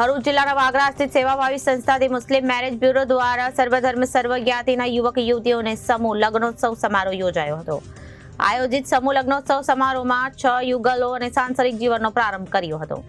ભરૂચ જિલ્લાના વાગરા સ્થિત સેવાભાવી સંસ્થાથી મુસ્લિમ મેરેજ બ્યુરો દ્વારા સર્વધર્મ સર્વ જ્ઞાતિના યુવક યુવતીઓને સમૂહ લગ્નોત્સવ સમારોહ યોજાયો હતો. આયોજિત સમૂહ લગ્નોત્સવ સમારોહમાં છ યુગલો અને સાંસારિક જીવનનો પ્રારંભ કર્યો હતો.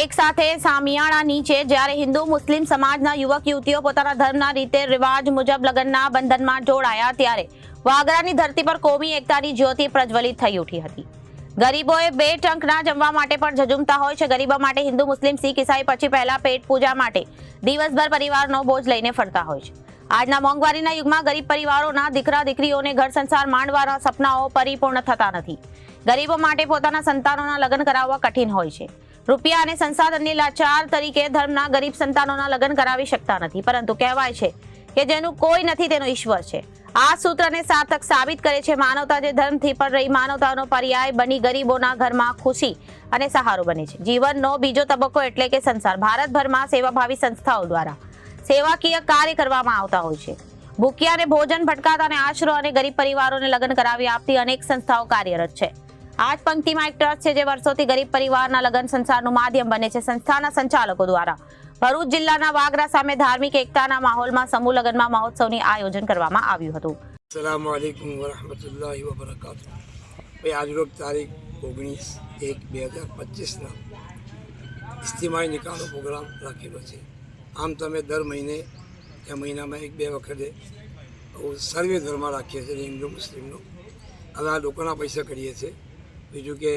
એક સાથે સામિયાણા નીચે જ્યારે હિન્દુ મુસ્લિમ સમાજના યુવક યુવતીઓ પોતાના ધર્મના રીતે રિવાજ મુજબ લગ્નના બંધનમાં જોડાયા ત્યારે વાગરાની ધરતી પર કોમી એકતાની જ્યોતિ પ્રજ્વલિત થઈ ઉઠી હતી. ગરીબોએ બે ટંકના જમવા માટે પણ ઝઝુમતા હોય છે. ગરીબો માટે હિન્દુ, મુસ્લિમ, શીખ, ઈસાઈ પછી પહેલા પેટ પૂજા માટે દિવસભર પરિવારનો બોજ લઈને ફરતા હોય છે. આજના મોંઘવારીના યુગમાં ગરીબ પરિવારોના દીકરા, દીકરીઓને ઘર સંસાર માંડવાના સપનાઓ પરિપૂર્ણ થતા નથી. ગરીબો માટે પોતાના સંતાનોના લગ્ન કરાવવા કઠિન હોય છે. રૂપિયા અને સંસાધનની લાચાર તરીકે ધર્મના ગરીબ સંતાનોના લગ્ન કરાવી શકતા નથી. પરંતુ કહેવાય છે કે જેનું કોઈ નથી તેનો ઈશ્વર છે. આ સૂત્રને સાર્થક સાબિત કરે છે માનવતા જે ધર્મથી પણ રહી, માનવતાનો પર્યાય બની ગરીબોના ઘરમાં ખુશી અને સહારો બને છે. જીવનનો બીજો તબક્કો એટલે કે સંસાર. ભારતભરમાં સેવાભાવી સંસ્થાઓ દ્વારા સેવાકીય કાર્ય કરવામાં આવતા હોય છે. ભૂખ્યાને ભોજન, ભટકાતા અને આશરો અને ગરીબ પરિવારોને લગ્ન કરાવી આપતી અનેક સંસ્થાઓ કાર્યરત છે. આ જ પંક્તિમાં એક ટ્રસ્ટ છે જે વર્ષોથી ગરીબ પરિવારના લગ્ન સંસારનું માધ્યમ બને છે. સંસ્થાના સંચાલકો દ્વારા ભરૂચ જિલ્લાના વાગરા સામે ધાર્મિક એકતાના માહોલમાં સમૂહ લગ્નમાં મહોત્સવની આયોજન કરવામાં આવ્યું હતું. અસલામ વાલેકુમ વરહમતુલ્લાહ વબરકાતુ ભાઈ આજરોજ તારીખ ઓગણીસ એક બે હજાર પચીસના ઇસ્તિમાઈ નિકાલનો પ્રોગ્રામ રાખેલો છે. આમ તમે દર મહિને કે મહિનામાં એક બે વખતે સર્વે ધર્મ રાખીએ છીએ, હિન્દુ, મુસ્લિમનો. હવે આ લોકોના પૈસા કરીએ છીએ. બીજું કે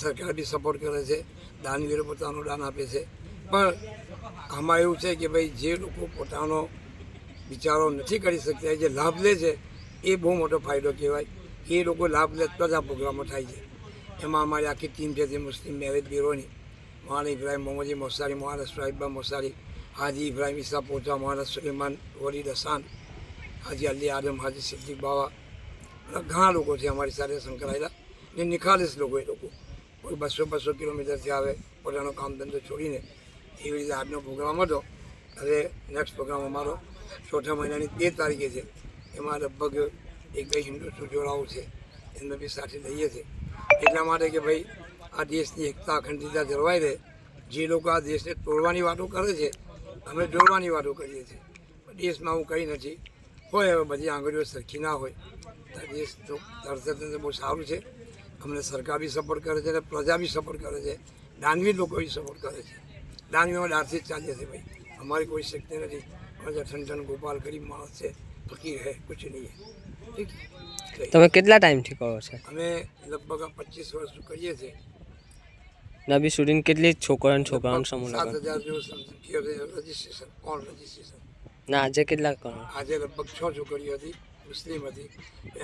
સરકાર બી સપોર્ટ કરે છે, દાનવીરો પોતાનું દાન આપે છે. પણ આમાં એવું છે કે ભાઈ જે લોકો પોતાનો વિચારો નથી કરી શકતા જે લાભ લે છે, એ બહુ મોટો ફાયદો કહેવાય. એ લોકો લાભ લેતા જ આ પ્રોગ્રામો થાય છે. એમાં અમારી આખી ટીમ છે તે મુસ્લિમ મેરેજ બ્યુરોની. મહાન ઇબ્રાહિમ મોહમ્મદી મોસારી મહારાષ્ટ્ર સાહિબા મોસારી, હાજી ઇબ્રાહિમ ઈસા પોચા મહારાષ્ટ્ર સુલેમાન વલીદ દસાન હાજી અલી આદમ, હાજી સિદ્દીક બાવા ઘણા લોકો છે અમારી સાથે સંકળાયેલા. ને નિખાલસ લોકો એ લોકો. કોઈ બસો બસો કિલોમીટરથી આવે, પોતાનો કામ ધંધો છોડીને એવી રીતે આજનો પ્રોગ્રામ હતો. હવે નેક્સ્ટ પ્રોગ્રામ અમારો ચોથા મહિનાની તેર તારીખે છે. એમાં લગભગ એક બે હિન્દુ જોડાવું છે. એમને બી સાથે લઈએ છીએ એટલા માટે કે ભાઈ, આ દેશની એકતા, અખંડિતતા જળવાઈ રહે. જે લોકો આ દેશને તોડવાની વાતો કરે છે, અમે જોડવાની વાતો કરીએ છીએ. દેશમાં હું કંઈ નથી. હોય હવે બધી આંગળીઓ સરખી ના હોય. દેશ તો અર્થતંત્ર બહુ સારું છે. અમને સરકાર બી સપોર્ટ કરે છે અને પ્રજા બી સપોર્ટ કરે છે. દાનવી લોકો બી સપોર્ટ કરે છે. દાનવીમાં દારથી જ ચાલીએ છે ભાઈ. અમારી કોઈ શક્તિ નથી. ઠન ગોપાલ ગરીબ માણસ છે ફકીર હે કુછ નહીં ઠીક તમે કેટલા ટાઈમથી કરો છો? અમે લગભગ પચીસ વર્ષ કરીએ છીએ. નબી સુધીને કેટલી છોકરા અને છોકરાઓનું સમૂહ સાત લગ્ન? હજાર જેવું રજીસ્ટ્રેશન ઓન રજીસ્ટ્રેશન? ના આજે કેટલા કરો આજે લગભગ છ છોકરીઓ હતી મુસ્લિમ હતી.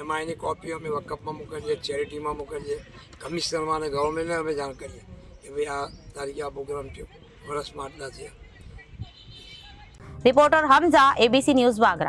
એમાં એની કોપીઓ અમે વકફમાં મોકલીએ ચેરિટીમાં મોકલીએ કમિશનરમાં અને ગવર્મેન્ટને અમે જાણ કરીએ કે ભાઈ આ તારીખે આ પ્રોગ્રામ થયો. વર્ષમાં આટલા છે reporter Hamza ABC news Vagra.